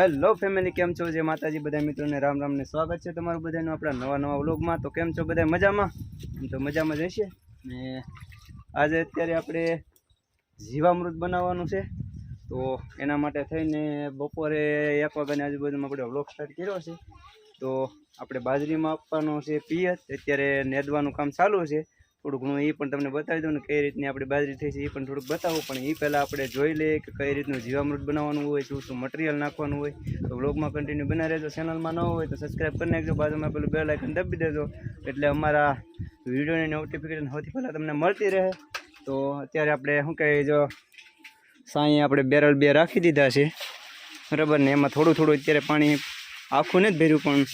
Hello family કેમ છો? જે માતાજી બધા મિત્રોને રામ રામને સ્વાગત છે તમારું બધાનું આપણા નવા નવા વ્લોગમાં. તો કેમ છો બધા મજામાં? એમ તો મજામાં જ હશે. ને આજે અત્યારે આપણે જીવામૃત બનાવવાનું છે. તો એના માટે થઈને બપોરે એક વાગ્યાની આજુબાજુમાં આપણે વ્લોગ સ્ટાર્ટ કર્યો છે. તો આપણે બાજરીમાં આપવાનો છે પિયત. અત્યારે નેદવાનું કામ ચાલુ છે. થોડું ઘણું એ પણ તમને બતાવી દઉં ને કઈ રીતની આપણી બાજરી થઈ છે એ પણ થોડુંક બતાવું. પણ એ પહેલાં આપણે જોઈ લઈએ કે કઈ રીતનું જીવામૃત બનાવવાનું હોય, શું શું મટીરિયલ નાખવાનું હોય. તો વ્લોગમાં કન્ટિન્યુ બના રહેજો. ચેનલમાં ન હોય તો સબસ્ક્રાઈબ કરી નાખજો. બાજુમાં પેલું બેલ આઇકન દબી દેજો. એટલે અમારા વિડીયોની નોટિફિકેશન સૌથી પહેલાં તમને મળતી રહે. તો અત્યારે આપણે શું કહે જો સાંઈ આપણે બેરલ બે રાખી દીધા છે. બરાબર ને? એમાં થોડું થોડું અત્યારે પાણી આખું નથી ભર્યું, પણ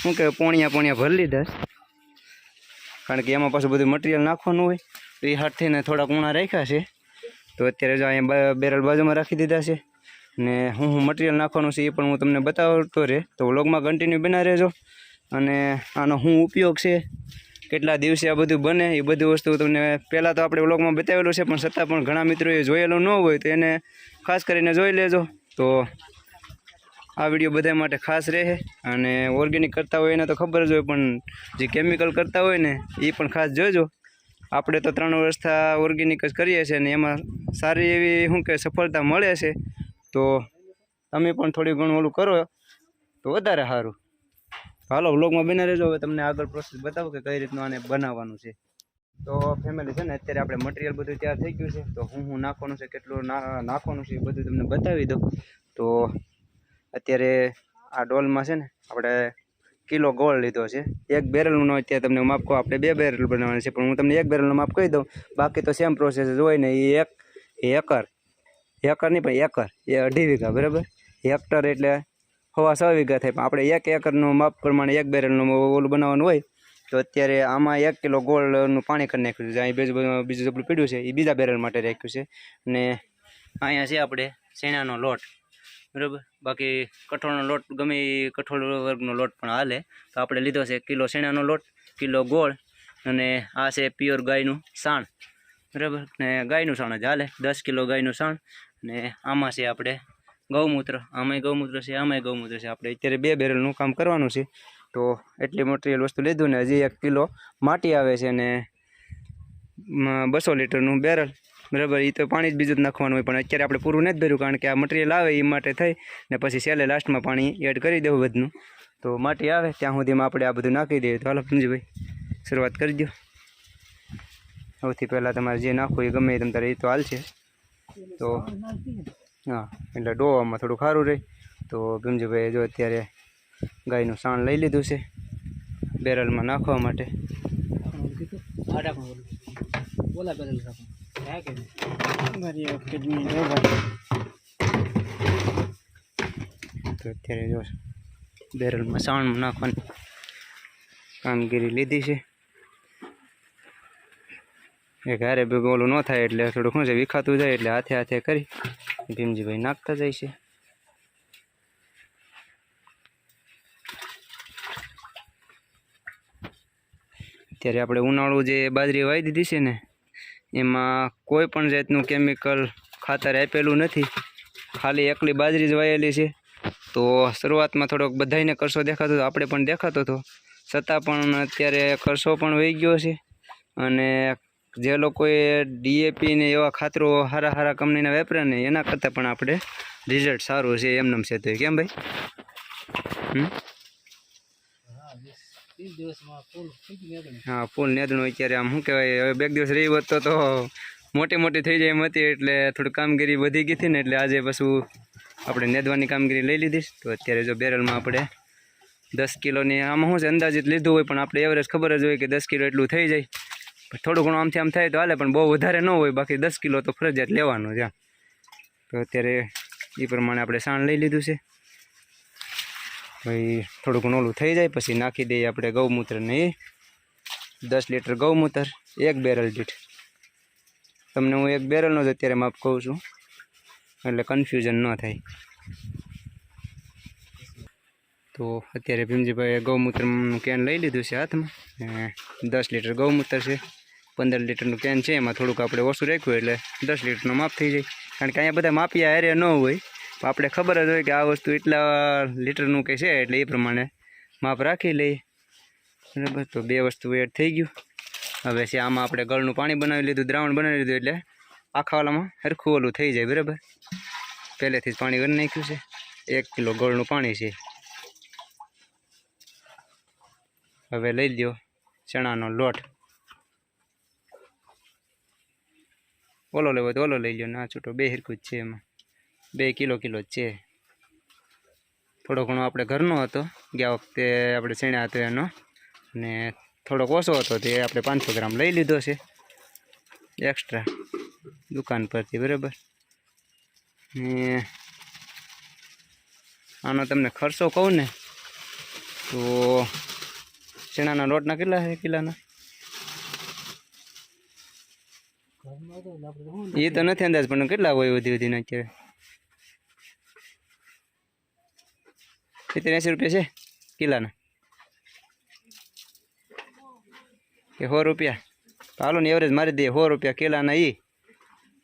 શું કહે પોણિયા પોણિયા ભરી લીધા કારણ કે એમાં પાછું બધું મટીરિયલ નાખવાનું હોય, તો એ હાથથીને થોડાક ઉણા રાખ્યા છે. તો અત્યારે જો અહીંયા બેરલ બાજુમાં રાખી દીધા છે. ને હું હું મટીરિયલ નાખવાનું છે એ પણ હું તમને બતાવતો રહે. તો વ્લોગમાં કન્ટિન્યુ બના રહેજો. અને આનો શું ઉપયોગ છે, કેટલા દિવસે આ બધું બને, એ બધી વસ્તુ તમને પહેલાં તો આપણે વ્લોગમાં બતાવેલું છે, પણ છતાં પણ ઘણા મિત્રોએ જોયેલું ન હોય, તો એને ખાસ કરીને જોઈ લેજો. તો આ વીડિયો બધા માટે ખાસ રહે અને ઓર્ગેનિક કરતા હોય એને તો ખબર જ હોય, પણ જે કેમિકલ કરતા હોય ને એ પણ ખાસ જોજો. આપણે તો ત્રણ વર્ષથી ઓર્ગેનિક જ કરીએ છીએ અને એમાં સારી એવી, શું કે સફળતા મળે છે. તો તમે પણ થોડી ઘણું ઓલું કરો, તો વધારે સારું. હાલો વ્લોગમાં બને રહેજો. હવે તમને આગળ પ્રોસેસ બતાવો કે કઈ રીતનું આને બનાવવાનું છે. તો ફેમિલી છે ને, અત્યારે આપણે મટીરિયલ બધું તૈયાર થઈ ગયું છે. તો હું હું નાખવાનું છે, કેટલું નાખવાનું છે એ બધું તમને બતાવી દઉં. તો અત્યારે આ ડોલમાં છે ને, આપણે કિલો ગોળ લીધો છે. એક બેરલનું અત્યારે તમને માપ કહું, આપણે બે બેરલ બનાવવાનું છે, પણ હું તમને એક બેરલનું માપ કહી દઉં. બાકી તો સેમ પ્રોસેસ જ હોય ને, એ એક એકર. એકર નહીં, પણ એકર. એ અઢી વીઘા, બરાબર? હેક્ટર એટલે હવા સો વીઘા થાય. પણ આપણે એક એકરનું માપ પ્રમાણે એક બેરલનું ઓલું બનાવવાનું હોય, તો અત્યારે આમાં એક કિલો ગોળનું પાણી કરી નાખ્યું છે. અહીં બીજું બીજું જબલું પીડ્યું છે, એ બીજા બેરલ માટે રાખ્યું છે. અને અહીંયા છે આપણે શેણાનો લોટ. બરાબર? બાકી કઠોળનો લોટ, ગમે એ કઠોળ વર્ગનો લોટ પણ હાલે, તો આપણે લીધો છે કિલો શેણાનો લોટ, કિલો ગોળ, અને આ છે પ્યોર ગાયનું સાણ. બરાબર? ને ગાયનું સાણ જ હાલે, દસ કિલો ગાયનું સાણ, ને આમાં છે આપણે ગૌમૂત્ર. આમાંય ગૌમૂત્ર છે, આમાંય ગૌમૂત્ર છે. આપણે અત્યારે બે બેરલનું કામ કરવાનું છે, તો એટલી મટીરિયલ વસ્તુ લીધું ને હજી એક કિલો માટી આવે છે ને બસો લીટરનું બેરલ. બરાબર એ તો પાણી જ બીજું જ નાખવાનું હોય, પણ અત્યારે આપણે પૂરું નથી ભર્યું, કારણ કે આ મટીરિયલ આવે એ માટે થઈ, ને પછી છેલ્લે લાસ્ટમાં પાણી એડ કરી દેવું બધું. તો માટી આવે, ત્યાં સુધીમાં આપણે આ બધું નાખી દઈએ. તો હાલો સમજીભાઈ શરૂઆત કરી દો સૌથી પહેલાં તમારે જે નાખવું એ ગમે તમ તારે એ તો હાલશે. તો, હા, એટલે ડોવામાં થોડું ખારું રહે. તો ભીમજીભાઈએ જો અત્યારે ગાયનું સાણ લઈ લીધું છે, બેરલમાં નાખવા માટે. તો અત્યારે જો બેરલમાં સાવણ નાખવાની કામગીરી લીધી છે એ ઘરે ભેગું ઓલું ન થાય એટલે થોડુંક શું છે વિખાતું જાય એટલે હાથે હાથે કરી ભીમજીભાઈ નાખતા જાય છે અત્યારે આપણે ઉનાળું જે બાજરી વાવી દીધી છે ને એમાં કોઈ પણ જાતનું કેમિકલ ખાતર આપેલું નથી. ખાલી એકલી બાજરી જ વાયેલી છે. તો શરૂઆતમાં થોડોક બધાયને કરશો દેખાતો હતો આપણે પણ દેખાતો હતો છતાં પણ અત્યારે કરશો પણ વહી ગયો છે. અને જે લોકોએ ડીએપી ને એવા ખાતરો હારા હારા કંપનીના વાપર્યા ને એના કરતાં પણ આપણે રિઝલ્ટ સારું છે એમનેમ છે તો કેમ ભાઈ? હમ? હા, ફૂલ નેદણું અત્યારે આમ શું કહેવાય, હવે બે દિવસ રહી હોત તો મોટી મોટી થઈ જાય એમ હતી, એટલે થોડી કામગીરી વધી ગઈ હતી ને, એટલે આજે પાછું આપણે નેદવાની કામગીરી લઈ લીધી તો અત્યારે જો બેરલમાં આપણે દસ કિલોની આમાં શું છે, અંદાજિત લીધું હોય, પણ આપણે એવરેજ ખબર જ હોય કે દસ કિલો એટલું થઈ જાય. પણ થોડું ઘણું આમથી આમ થાય તો હાલે, પણ બહુ વધારે ન હોય, બાકી દસ કિલો તો ફરજિયાત લેવાનું છે. તો અત્યારે એ પ્રમાણે આપણે સાણ લઈ લીધું છે. ભાઈ થોડુંક ઓલું થઈ જાય, પછી નાખી દઈએ આપણે ગૌમૂત્ર ને એ દસ લીટર ગૌમૂત્ર, એક બેરલ દીઠ. તમને હું એક બેરલનો જ અત્યારે માપ કહું છું, એટલે કન્ફ્યુઝન ન થાય. તો અત્યારે ભીમજીભાઈએ ગૌમૂત્રનું કેન લઈ લીધું છે હાથમાં દસ લીટર ગૌમૂત્ર છે. પંદર લીટરનું કેન છે, એમાં થોડુંક આપણે ઓછું રાખ્યું એટલે દસ લીટરનું માપ થઈ જાય. કારણ કે અહીંયા બધા માપિયા હારે ન હોય. આપણે ખબર જ હોય કે આ વસ્તુ એટલા લીટરનું કે છે એટલે એ પ્રમાણે માપ રાખી લઈએ. બરાબર, તો બે વસ્તુ એડ થઈ ગયું. હવે છે આમાં આપણે ગળનું પાણી બનાવી લીધું, દ્રાવણ બનાવી લીધું એટલે આખા વાલામાં હરખું ઓલું થઈ જાય, બરાબર? પહેલેથી જ પાણી કરી નાખ્યું છે. એક કિલો ગળનું પાણી છે. હવે લઈ લ્યો ચણાનો લોટ. ઓલો લેવો તો ઓલો લઈ લ્યો, ના છૂટો, બે હિરકું જ છે એમાં. બે કિલો કિલો જ છે. થોડો ઘણો આપણે ઘરનો હતો. ગયા વખતે આપણે શેણા હતો એનો. અને થોડોક ઓછો હતો તે આપણે પાંચસો ગ્રામ લઈ લીધો છે. એક્સ્ટ્રા દુકાન પરથી બરાબર? ને આનો તમને ખર્ચો કહું ને તો ચણાના લોટના કેટલા છે કિલાના? એ તો નથી અંદાજ પણ કેટલા હોય વધી વધીને અત્યારે? સિત્તેર એંસી રૂપિયા છે? કિલાના કે સો રૂપિયા. હાલો ને એવરેજ મારી દઈએ. સો રૂપિયા કિલાના એ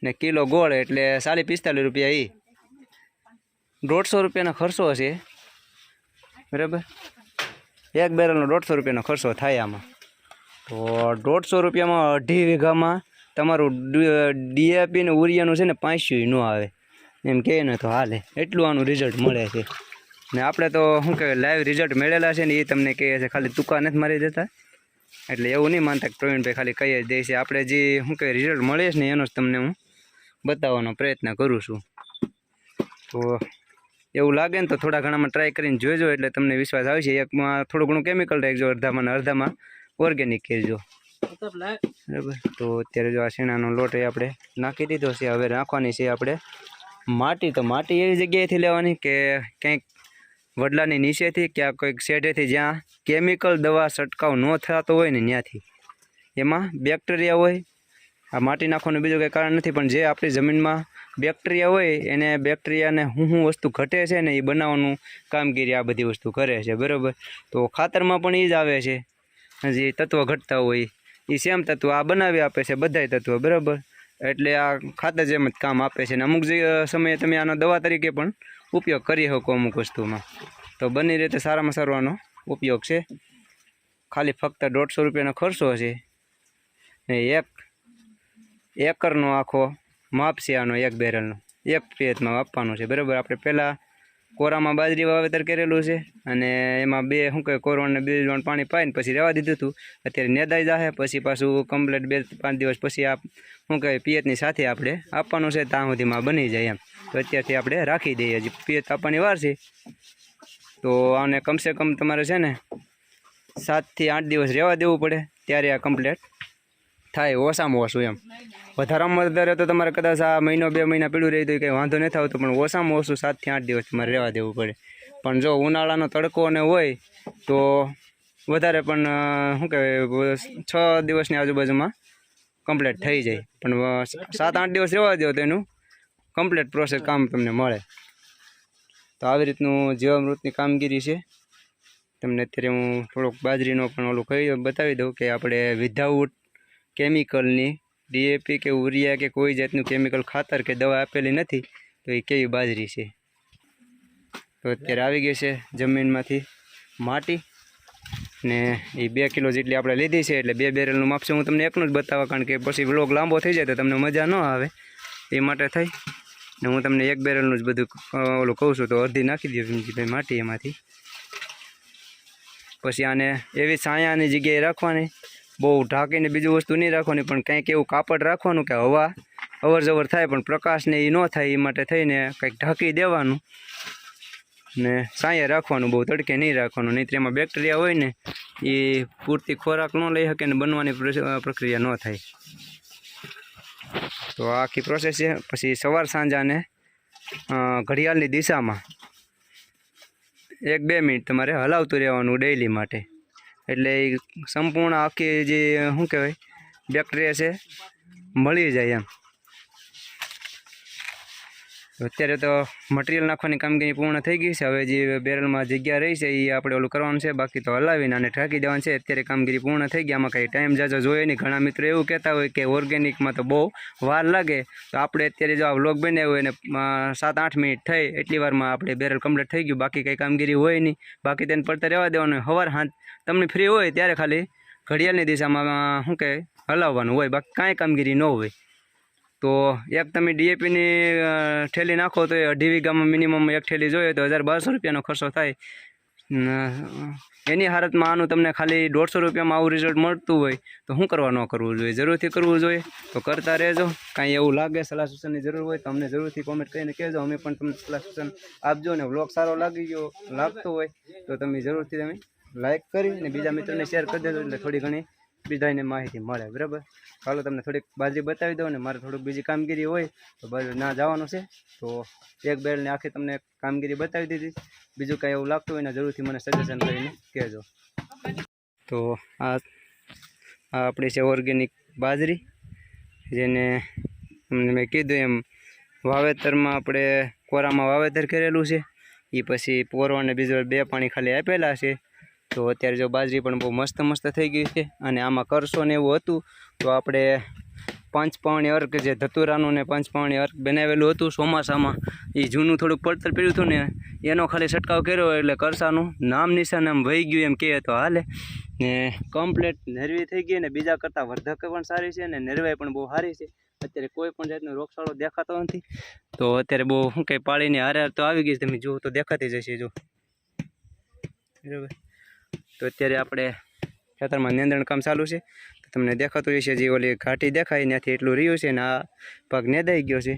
ને કિલો ગોળ એટલે ચાલીસ પિસ્તાલીસ રૂપિયા એ દોઢસો રૂપિયાનો ખર્ચો હશે. બરાબર? એક બેરલનો દોઢસો રૂપિયાનો ખર્ચો થાય આમાં. તો દોઢસો રૂપિયામાં અઢી વીઘામાં તમારું ડીએપી ને ઉરિયાનું છે ને પાંચસો ન આવે. એમ કહે ને તો હાલે. એટલું આનું રિઝલ્ટ મળે છે. ને આપણે તો શું કહેવાય લાઈવ રિઝલ્ટ મેળેલા છે ને એ તમને કહે છે, ખાલી તુકા નથી મારી દેતા? એટલે એવું નહીં માનતા કે પ્રવીણભાઈ ખાલી કહી જ દે છે. આપણે જે શું કહેવાય રિઝલ્ટ મળે છે ને એનો જ તમને હું બતાવવાનો પ્રયત્ન કરું છું. તો એવું લાગે ને તો થોડા ઘણામાં ટ્રાય કરીને જોજો, એટલે તમને વિશ્વાસ આવશે એકમાં થોડું ઘણું કેમિકલ રાખજો અડધામાં અડધામાં ઓર્ગેનિક કરજો. બરાબર? તો અત્યારે જો આ શેણાનો લોટ એ આપણે નાખી દીધો છે. હવે નાખવાની છે આપણે માટી. તો માટી એવી જગ્યાએથી લેવાની કે ક્યાંક વડલાની નીચેથી ક્યાં કોઈક શેઢેથી જ્યાં કેમિકલ દવા છંટકાવ ન થતો હોય ને ત્યાંથી. એમાં બેક્ટેરિયા હોય, આ માટી નાખવાનું બીજું કંઈ કારણ નથી, પણ જે આપણી જમીનમાં બેક્ટેરિયા હોય, એને બેક્ટેરિયાને હું શું વસ્તુ ઘટે છે ને એ બનાવવાનું કામગીરી આ બધી વસ્તુ કરે છે, બરાબર? તો ખાતરમાં પણ એ જ આવે છે. જે તત્વ ઘટતા હોય એ સેમ તત્વ આ બનાવી આપે છે બધાય તત્વ, બરાબર? એટલે આ ખાતર જેમ જ કામ આપે છે ને. અમુક જે સમયે તમે આનો દવા તરીકે પણ ઉપયોગ કરી શકો અમુક વસ્તુમાં. તો બની રીતે સારામાં સારો આનો ઉપયોગ છે. ખાલી ફક્ત દોઢસો રૂપિયાનો ખર્ચો છે. ને એક એકરનો આખો માપ છે આનો એક બેરલનો. એક પેટમાં આપવાનું છે. બરાબર? આપણે પહેલાં કોરામાં બાજરી વાવેતર કરેલું છે અને એમાં બે શું કહે કોરવાને બે જણ પાણી પાઈને પછી રહેવા દીધું હતું. અત્યારે નેદાઈ જાહે, પછી પાછું કમ્પ્લેટ બે પાંચ દિવસ પછી આપ શું કહે, પિયતની સાથે આપણે આપવાનું છે, ત્યાં સુધીમાં બની જાય એમ. તો અત્યારથી આપણે રાખી દઈએ હજી. પિયત આપવાની વાર છે. તો આને કમસે કમ તમારે છે ને, સાતથી આઠ દિવસ રહેવા દેવું પડે, ત્યારે આ કમ્પ્લેટ થાય ઓછામાં ઓછું એમ. વધારામાં વધારે તો તમારે કદાચ આ મહિનો, બે મહિના પીળું રહી તો કંઈ વાંધો નથી આવતો, પણ ઓછામાં ઓછું સાતથી આઠ દિવસ તમારે રહેવા દેવું પડે. પણ જો ઉનાળાનો તડકો ને હોય, તો વધારે પણ શું કહેવાય, છ દિવસની આજુબાજુમાં કમ્પ્લીટ થઈ જાય. પણ સાત, આઠ દિવસ રહેવા દો તો એનું કમ્પ્લીટ પ્રોસેસ કામ તમને મળે. તો આવી રીતનું જીવામૃતની કામગીરી છે. તમને અત્યારે હું થોડોક બાજરીનો પણ ઓલું કહી બતાવી દઉં કે આપણે વિધાઉટ કેમિકલની ડીએપી કે ઉરિયા કે કોઈ જાતનું કેમિકલ ખાતર કે દવા આપેલી નથી, તો એ કેવી બાજરી છે? તો અત્યારે આવી ગઈ છે જમીનમાંથી માટી. ને એ બે કિલો જેટલી આપણે લીધી છે એટલે બે બેરલનું માપશું હું તમને એકનું જ બતાવવા કારણ કે પછી વ્લોગ લાંબો થઈ જાય તો તમને મજા ન આવે. એ માટે થઈ. ને હું તમને એક બેરલનું જ બધું ઓલું કહું છું તો અડધી નાખી દઉં ભાઈ માટી એમાંથી. પછી આને એવી છાયાની જગ્યાએ રાખવાની. બહુ ઢાંકીને બીજું વસ્તુ નહીં રાખવાની, પણ કંઈક એવું કાપડ રાખવાનું કે હવા અવર જવર થાય પણ પ્રકાશને એ ન થાય, એ માટે થઈને કંઈક ઢાંકી દેવાનું. ને સાંયે રાખવાનું, બહુ તડકે નહીં રાખવાનું નહીં એમાં બેક્ટેરિયા હોય ને એ પૂરતી ખોરાક ન લઈ શકે ને બનવાની પ્રક્રિયા ન થાય. તો આખી પ્રોસેસ છે, પછી સવાર સાંજાને ઘડિયાળની દિશામાં. એક બે મિનિટ તમારે હલાવતું રહેવાનું ડેઈલી માટે. એટલે એ સંપૂર્ણ આખી જે, શું કહેવાય બેક્ટેરિયા છે, મળી જાય એમ. તો અત્યારે તો મટીરિયલ નાખવાની કામગીરી પૂર્ણ થઈ ગઈ છે. હવે જે બેરલમાં જગ્યા રહી છે એ આપણે ઓલું કરવાનું છે. બાકી તો હલાવીને અને ઢાંકી દેવાનું છે. અત્યારે કામગીરી પૂર્ણ થઈ ગઈ. આમાં કંઈ ટાઈમ જાજો જોઈએ નહીં. ઘણા મિત્રો એવું કહેતા હોય કે ઓર્ગેનિકમાં તો બહુ વાર લાગે. તો આપણે અત્યારે જો આ વ્લોગ બન્યા હોય ને સાત આઠ મિનિટ થઈ, એટલી વારમાં આપણે બેરલ કમ્પ્લીટ થઈ ગયું. બાકી કંઈ કામગીરી હોય નહીં. બાકી તેને પડતા રહેવા દેવાનું. હવાર હાથ તમને ફ્રી હોય ત્યારે ખાલી ઘડિયાળની દિશામાં શું કહે, હલાવવાનું હોય. બાકી કાંઈ કામગીરી ન હોય. તો એક તમે ડીએપીની ઠેલી નાખો તો એ અઢી વીઘામાં મિનિમમ એક ઠેલી જોઈએ તો હજાર બારસો રૂપિયાનો ખર્ચો થાય. એની હાલતમાં આનું તમને ખાલી દોઢસો રૂપિયામાં આવું રિઝલ્ટ મળતું હોય તો શું કરવા ન કરવું જોઈએ? જરૂરથી કરવું જોઈએ તો કરતા રહેજો. કાંઈ એવું લાગે સલાહ સૂચનની જરૂર હોય તો અમને જરૂરથી કોમેન્ટ કરીને કહેજો. અમે પણ તમને સલાહ સૂચન આપજો ને વ્લોગ સારો લાગી ગયો, લાગતો હોય તો તમે જરૂરથી તમે લાઇક કરી અને બીજા મિત્રોને શેર કરી દેજો એટલે થોડી ઘણી બીજાને માહિતી મળે, બરાબર? ચાલો તમને થોડીક બાજરી બતાવી દઉં ને મારે થોડુંક બીજી કામગીરી હોય, તો બાજુ ના જવાનું છે. તો એક બેલને આખી તમને કામગીરી બતાવી દીધી. બીજું કાંઈ એવું લાગતું હોય ને જરૂરથી મને સજેશન કરીને કહેજો. તો આ આ આપણી છે ઓર્ગેનિક બાજરી, જેને તમને મેં કીધું એમ, વાવેતરમાં આપણે કોરામાં વાવેતર કરેલું છે. એ પછી પોરો બીજો બે પાણી ખાલી આપેલા છે. તો અત્યારે જો બાજરી પણ બહુ મસ્ત મસ્ત થઈ ગઈ છે અને આમાં કરશો ને એવું હતું, તો આપણે પંચપાવણી અર્ક જે ધતુરાનું ને પંચપાવણી અર્ક બનાવેલું હતું ચોમાસામાં એ જૂનું થોડુંક પડતર પીડ્યું હતું ને એનો ખાલી છંટકાવ કર્યો એટલે કરસાનું નામ નિશાન આમ વહી ગયું એમ કહે તો હાલે. ને કમ્પ્લેટ નરવી થઈ ગઈ ને બીજા કરતાં વર્ધક પણ સારી છે ને નરવાઈ પણ બહુ સારી છે. અત્યારે કોઈ પણ જાતનો રોગશાળો દેખાતો નથી. તો અત્યારે બહુ શું કંઈ પાળીને હારે તો આવી ગઈ છે. તમે જુઓ તો દેખાતી જશે જો. બરાબર. તો અત્યારે આપણે ખેતરમાં નિયંત્રણ કામ ચાલુ છે. તો તમને દેખાતું હશે જે ઓલી ઘાટી દેખાય, ત્યાંથી એટલું રહ્યું છે ને આ ભાગ નેદાઈ ગયો છે.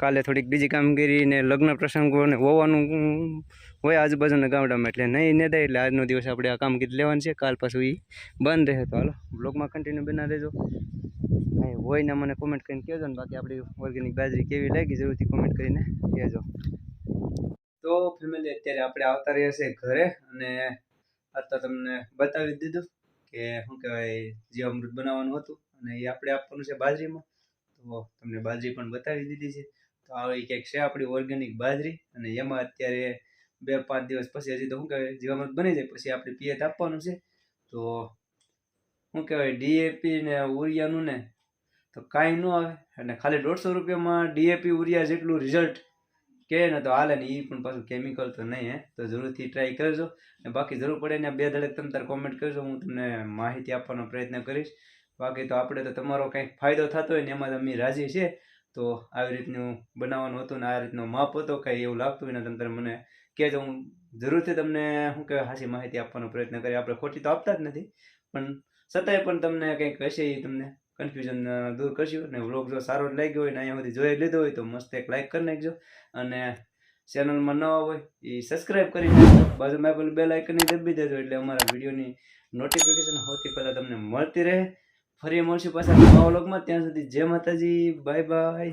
કાલે થોડીક બીજી કામગીરી ને લગ્ન પ્રસંગો ને હોવાનું હોય આજુબાજુના ગામડામાં, એટલે નહીં નેદાય, એટલે આજનો દિવસ આપણે આ કામગીરી લેવાની છે. કાલ પાછું બંધ રહે તો હાલો, બ્લોગમાં કન્ટિન્યુ બના રહેજો કાંઈ હોય ને મને કોમેન્ટ કરીને કહેજો ને બાકી આપણી ઓર્ગેનિક બાજરી કેવી લાગી, જરૂરથી કોમેન્ટ કરીને કહેજો. તો ફેમિલી અત્યારે આપણે આવતા રહ્યા છે ઘરે અને આ તો તમને બતાવી દીધું કે શું કહેવાય જીવામૃત બનાવવાનું હતું અને એ આપણે આપવાનું છે બાજરીમાં. તો તમને બાજરી પણ બતાવી દીધી છે. તો આવી કંઈક છે આપણી ઓર્ગેનિક બાજરી અને એમાં અત્યારે બે પાંચ દિવસ પછી હજી તો શું કહેવાય જીવામૃત બની જાય, પછી આપણે પિયત આપવાનું છે. તો શું કહેવાય ડીએપી ને ઉરિયાનું ને તો કાંઈ ન આવે અને ખાલી દોઢસો રૂપિયામાં ડીએપી ઉરિયા જેટલું રિઝલ્ટ કે ને તો હાલે ને એ પણ પાછું કેમિકલ તો નહીં હે. તો જરૂરથી ટ્રાય કરજો. ને બાકી જરૂર પડે ને બે ધડક તમે તાર કોમેન્ટ કરજો. હું તમને માહિતી આપવાનો પ્રયત્ન કરીશ. બાકી તો આપણે તો તમારો કંઈક ફાયદો થતો હોય ને એમાં તમે રાજી છે તો આવી રીતનું બનાવવાનું હતું ને આ રીતનો માપ હતો, કંઈ એવું લાગતું હોય ને તમે મને કહેજો. હું જરૂરથી તમને શું કહેવાય હાસી માહિતી આપવાનો પ્રયત્ન કરીએ આપણે ખોટી તો આપતા જ નથી. પણ છતાંય પણ તમને કંઈક હશે એ તમને કન્ફ્યુઝન દૂર કરશું અને વ્લોગ જો સારો લાગ્યો હોય ને અહીંયા સુધી જોઈ લીધો હોય તો મસ્ત એક લાઇક કરી નાખજો. અને ચેનલમાં નવા હોય એ સબસ્ક્રાઈબ કરી નાખજો. બાજુમાં આપેલું બે આઇકનની દબી દેજો એટલે અમારા વિડીયોની નોટિફિકેશન સૌથી પહેલાં તમને મળતી રહે. ફરી મળશું પાછા નવા વ્લોગમાં ત્યાં સુધી જય માતાજી. Bye bye